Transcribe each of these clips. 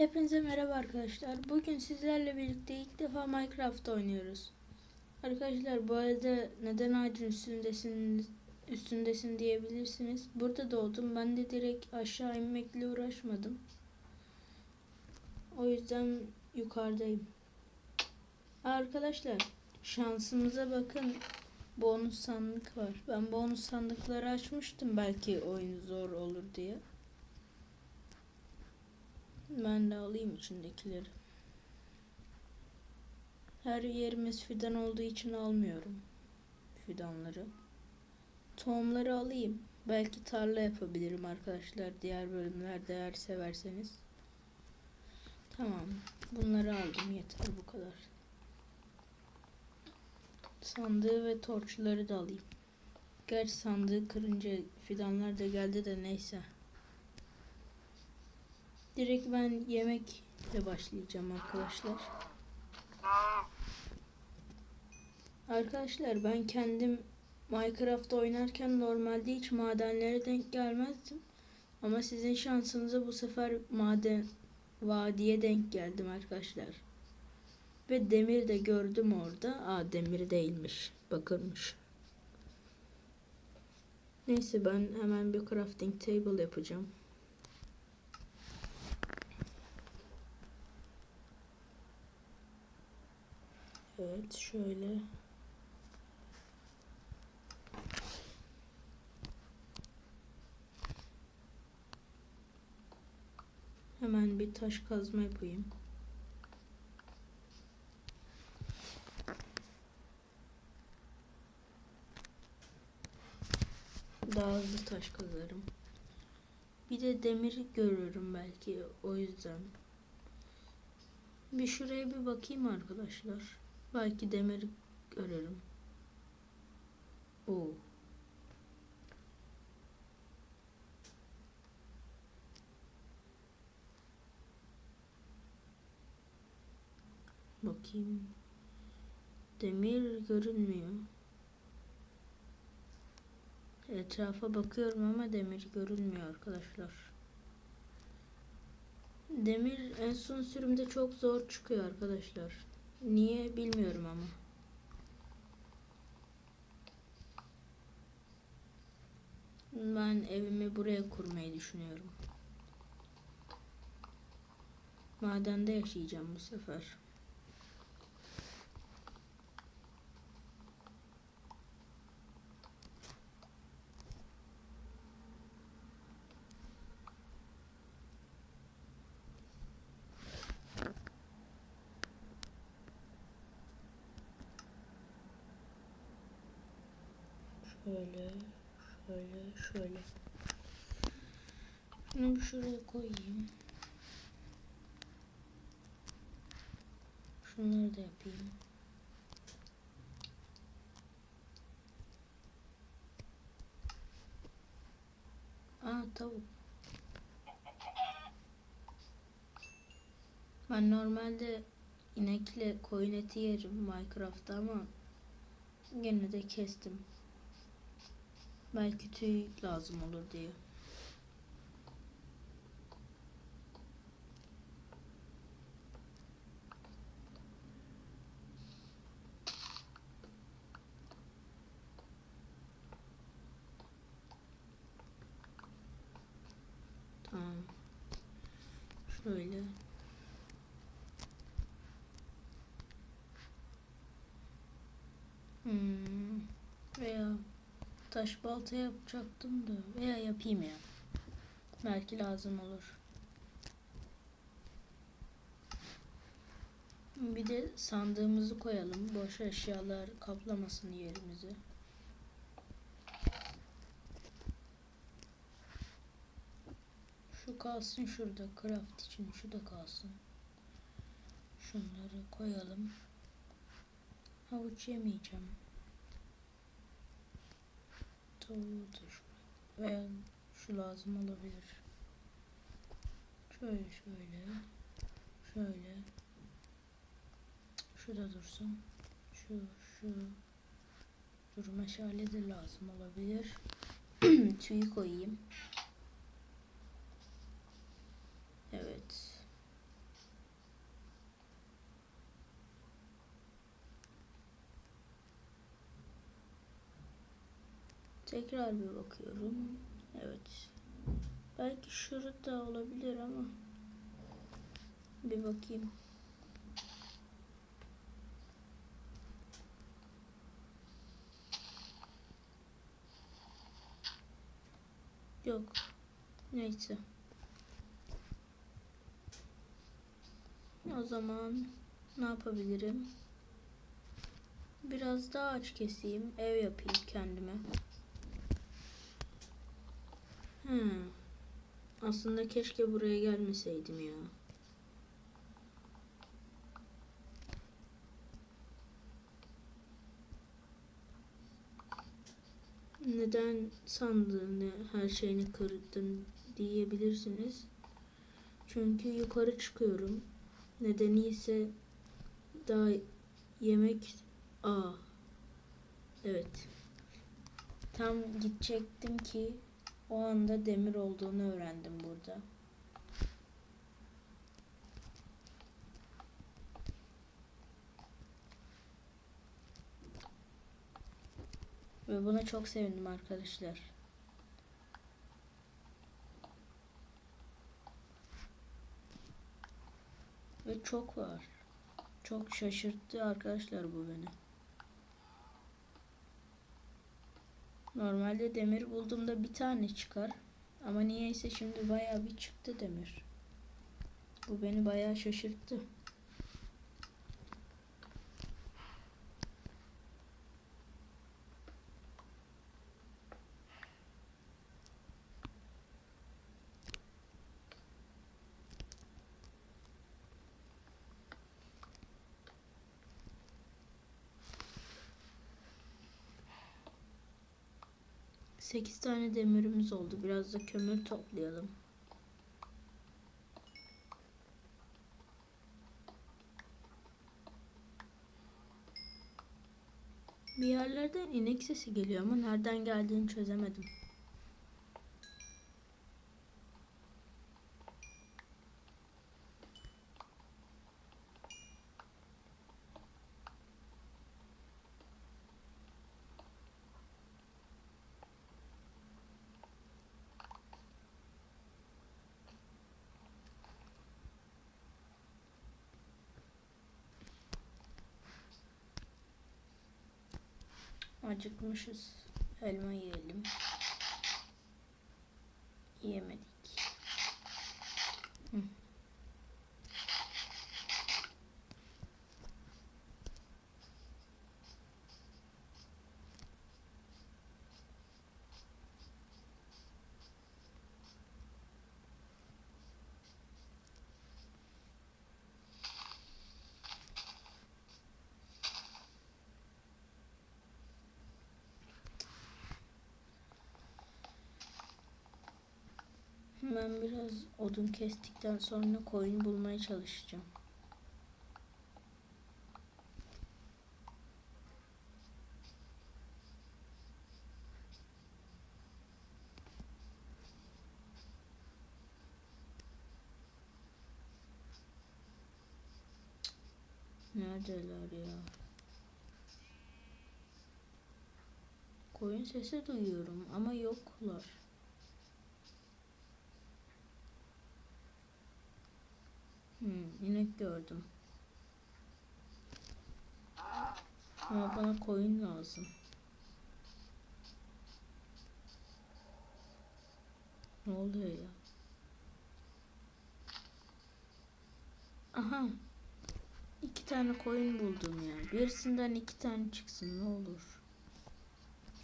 Hepinize merhaba arkadaşlar. Bugün sizlerle birlikte ilk defa Minecraft oynuyoruz. Arkadaşlar bu arada neden ağacın üstündesin, üstündesin diyebilirsiniz. Burada doğdum. Ben de direkt aşağı inmekle uğraşmadım. O yüzden yukarıdayım. Arkadaşlar şansımıza bakın. Bonus sandık var. Ben bonus sandıkları açmıştım belki oyun zor olur diye. Ben de alayım içindekileri. Her yerimiz fidan olduğu için almıyorum fidanları. Tohumları alayım. Belki tarla yapabilirim arkadaşlar diğer bölümlerde eğer severseniz. Tamam. Bunları aldım yeter bu kadar. Sandığı ve torçları da alayım. Gerçi sandığı kırınca fidanlar da geldi de neyse. Direkt ben yemekle başlayacağım arkadaşlar. Arkadaşlar ben kendim Minecraft oynarken normalde hiç madenlere denk gelmezdim. Ama sizin şansınıza bu sefer maden vadiye denk geldim arkadaşlar. Ve demir de gördüm orada. Aa demir değilmiş. Bakırmış. Neyse ben hemen bir crafting table yapacağım. Evet şöyle. Hemen bir taş kazma yapayım. Daha hızlı taş kazarım. Bir de demir görürüm belki o yüzden. Bir şuraya bir bakayım arkadaşlar. Belki demir görürüm. Oo. Bakayım. Demir görünmüyor. Etrafa bakıyorum ama demir görünmüyor arkadaşlar. Demir en son sürümde çok zor çıkıyor arkadaşlar. Niye bilmiyorum ama. Ben evimi buraya kurmayı düşünüyorum. Madende yaşayacağım bu sefer. Şöyle, şöyle. Şunu şuraya koyayım. Şunları da yapayım. Aa tavuk. Ben normalde inekle koyun eti yerim Minecraft'ta ama gene de kestim. Belki tüy lazım olur diye. Tamam. Şöyle. Hmm. Veya taş balta yapacaktım da veya yapayım ya. Belki lazım olur. Bir de sandığımızı koyalım. Boş eşyalar kaplamasın yerimizi. Şu kalsın şurada. Craft için şu da kalsın. Şunları koyalım. Havuç yemeyeceğim. Şuraya. Veya şu lazım olabilir. Şöyle şöyle. Şöyle. Şu da dursun. Şu şu. Dur meşale de lazım olabilir. Tüyü koyayım. Evet. Tekrar bir bakıyorum. Evet. Belki şurada olabilir ama bir bakayım. Yok. Neyse. O zaman ne yapabilirim? Biraz daha ağaç keseyim, ev yapayım kendime. Hmm. Aslında keşke buraya gelmeseydim ya. Neden sandığını, her şeyini kırdın diyebilirsiniz. Çünkü yukarı çıkıyorum. Nedeni ise daha yemek... Aa. Evet. Tam gidecektim ki o anda demir olduğunu öğrendim burada. Ve buna çok sevindim arkadaşlar. Ve çok var. Çok şaşırttı arkadaşlar bu beni. Normalde demir bulduğumda bir tane çıkar. Ama niyeyse şimdi bayağı bir çıktı demir. Bu beni bayağı şaşırttı. Sekiz tane demirimiz oldu. Biraz da kömür toplayalım. Bir yerlerden inek sesi geliyor ama nereden geldiğini çözemedim. Acıkmışız. Elma yiyelim. Yemedik. Hı. Ben biraz odun kestikten sonra koyun bulmaya çalışacağım. Neredeler ya? Koyun sesi duyuyorum ama yoklar. Hmm, inek gördüm. Ama bana koyun lazım. Ne oluyor ya? Aha. İki tane koyun buldum ya. Birisinden iki tane çıksın ne olur.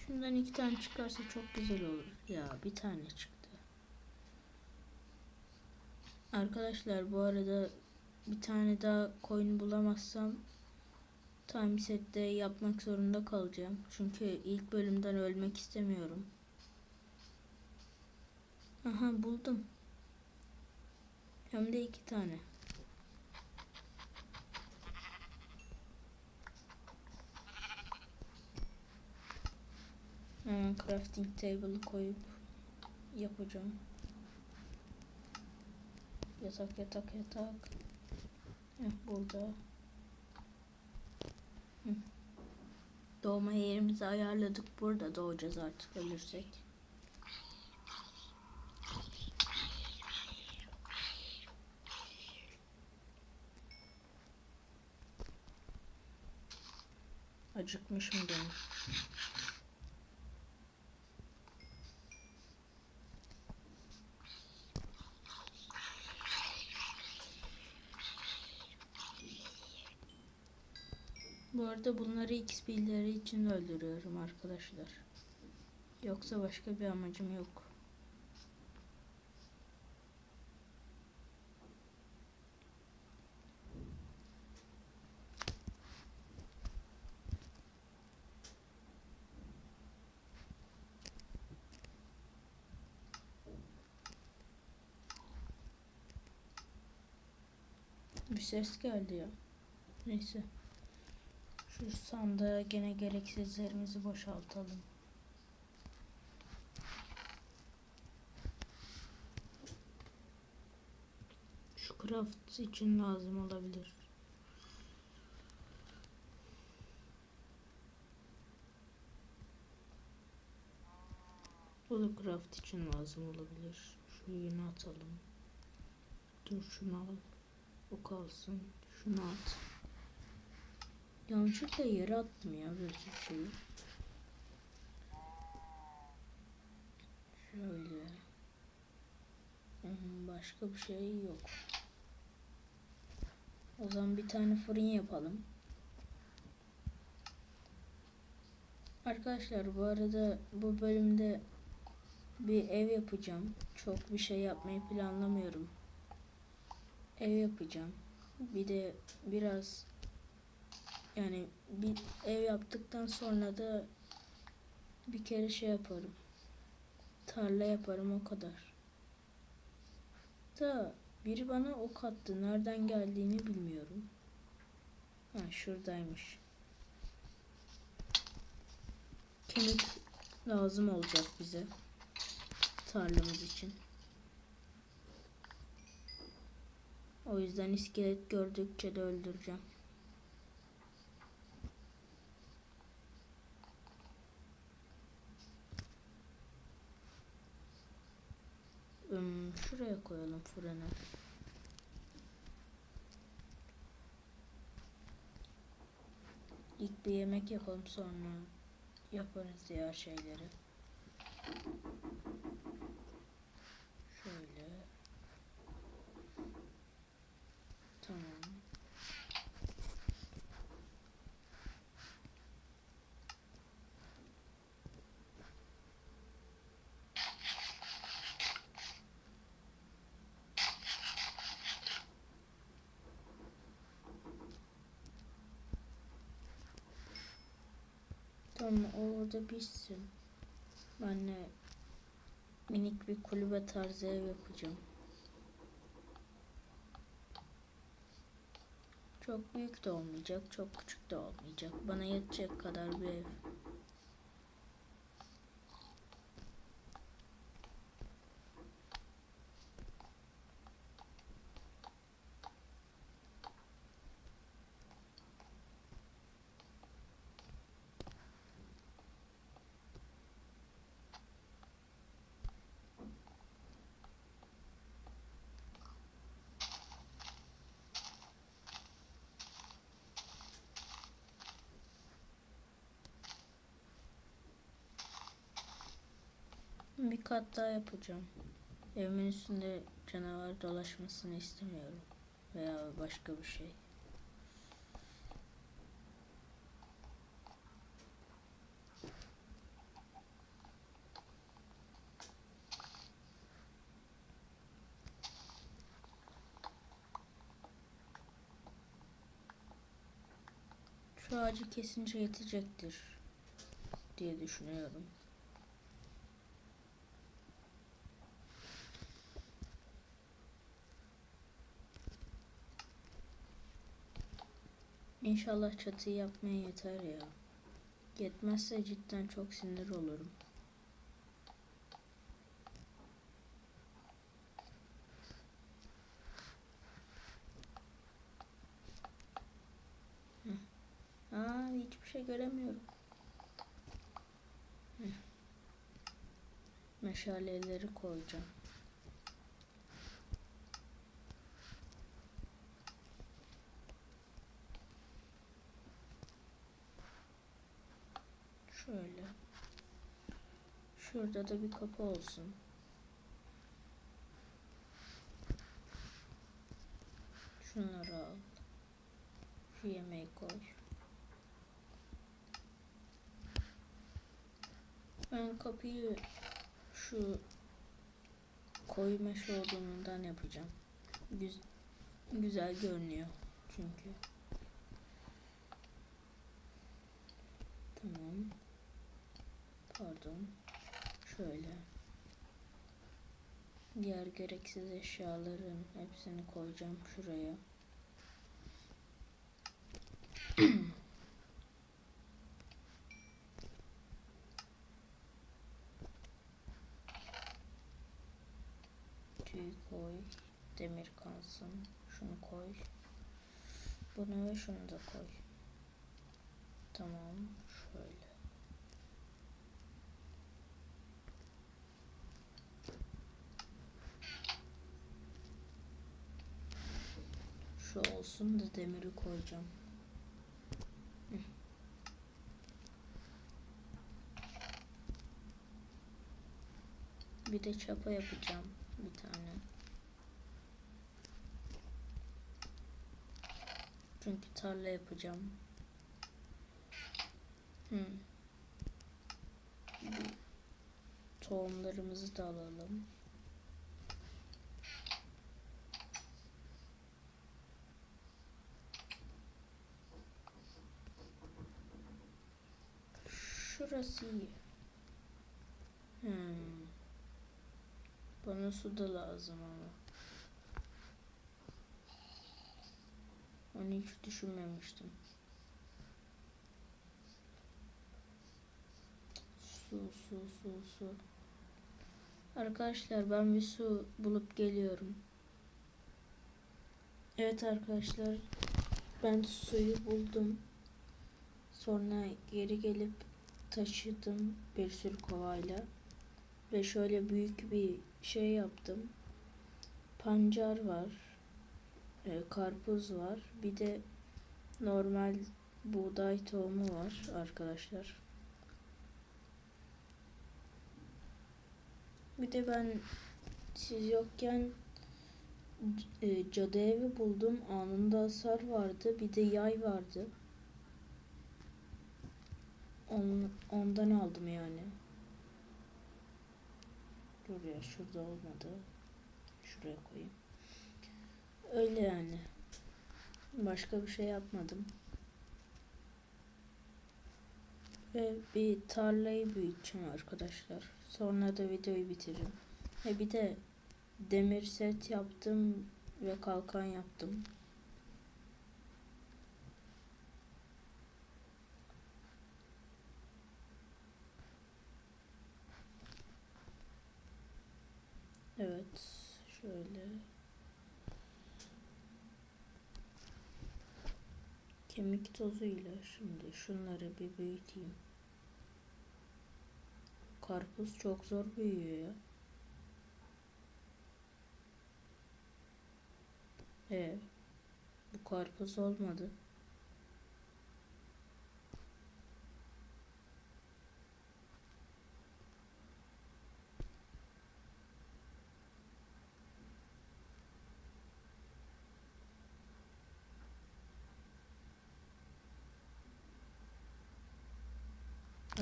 Şundan iki tane çıkarsa çok güzel olur. Ya bir tane çıktı. Arkadaşlar bu arada bir tane daha koyun bulamazsam time sette yapmak zorunda kalacağım. Çünkü ilk bölümden ölmek istemiyorum. Aha buldum. Hem de iki tane. Hemen crafting table'ı koyup yapacağım. Yatak yatak yatak. Burada. Doğma yerimizi ayarladık. Burada doğacağız artık ölürsek. Acıkmışım benim. Bu arada bunları XP'leri için öldürüyorum arkadaşlar. Yoksa başka bir amacım yok. Bir ses geldi ya. Neyse. Şu sandığa gene gereksizlerimizi boşaltalım. Şu craft için lazım olabilir. Bu da craft için lazım olabilir. Şu yeni atalım. Dur şunu al. O kalsın. Şunu at. Yanlışlıkla yere attım ya böyle bir şeyi. Şöyle. Başka bir şey yok. O zaman bir tane fırın yapalım. Arkadaşlar bu arada bu bölümde bir ev yapacağım. Çok bir şey yapmayı planlamıyorum. Ev yapacağım. Bir de biraz yani bir ev yaptıktan sonra da bir kere şey yaparım. Tarla yaparım o kadar. Da biri bana ok attı. Nereden geldiğini bilmiyorum. Ha şuradaymış. Kemik lazım olacak bize. Tarlamız için. O yüzden iskelet gördükçe de öldüreceğim. Hmm, şuraya koyalım fırını. İlk bir yemek yapalım sonra yaparız diğer şeyleri. Şöyle. Tamam. Tamam orada pişsin. Ben de minik bir kulübe tarzı ev yapacağım. Çok büyük de olmayacak, çok küçük de olmayacak. Bana yetecek kadar bir ev. Bir kat daha yapacağım. Evimin üstünde canavar dolaşmasını istemiyorum. Veya başka bir şey. Şu ağacı kesince yetecektir diye düşünüyorum. İnşallah çatıyı yapmaya yeter ya. Yetmezse cidden çok sinir olurum. Hı. Aa, hiçbir şey göremiyorum. Meşaleleri koyacağım. Şurada da bir kapı olsun. Şunları al. Şu yemeği koy. Ben kapıyı şu koyu meşe yapacağım. Güz güzel görünüyor çünkü. Tamam. Pardon. Şöyle. Diğer gereksiz eşyaların hepsini koyacağım şuraya. Tüy koy. Demir kalsın. Şunu koy. Bunu ve şunu da koy. Tamam. Şöyle. Şu olsun da demiri koyacağım. Bir de çapa yapacağım bir tane. Çünkü tarla yapacağım. Bir tohumlarımızı da alalım. Şurası iyi. Hmm. Bana su da lazım ama. Onu hiç düşünmemiştim. Su, su, su, su. Arkadaşlar ben bir su bulup geliyorum. Evet arkadaşlar ben suyu buldum. Sonra geri gelip taşıdım bir sürü kovayla. Ve şöyle büyük bir şey yaptım. Pancar var. e, karpuz var. Bir de normal buğday tohumu var arkadaşlar. Bir de ben siz yokken e, cadı evi buldum. Anında hasar vardı. Bir de yay vardı. On, ondan aldım yani. Dur ya şurada olmadı. Şuraya koyayım. Öyle yani. Başka bir şey yapmadım. Ve bir tarlayı büyüteceğim arkadaşlar. Sonra da videoyu bitiririm. Ve bir de demir set yaptım ve kalkan yaptım. Evet. Şöyle. Kemik tozuyla şimdi şunları bir büyüteyim. Karpuz çok zor büyüyor ya. E bu karpuz olmadı.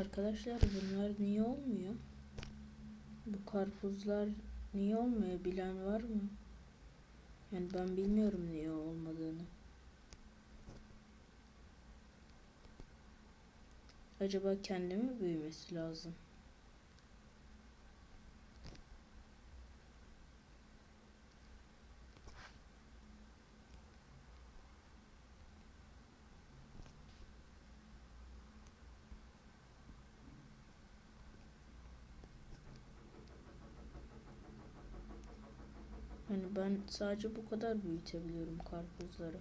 Arkadaşlar bunlar niye olmuyor? Bu karpuzlar niye olmuyor bilen var mı? Yani ben bilmiyorum niye olmadığını. Acaba kendi mi büyümesi lazım? sadece bu kadar büyütebiliyorum karpuzları.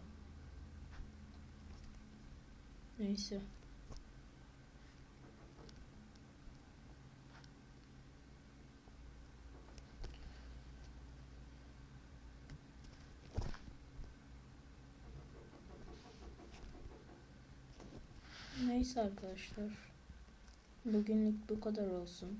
Neyse. Neyse arkadaşlar. Bugünlük bu kadar olsun.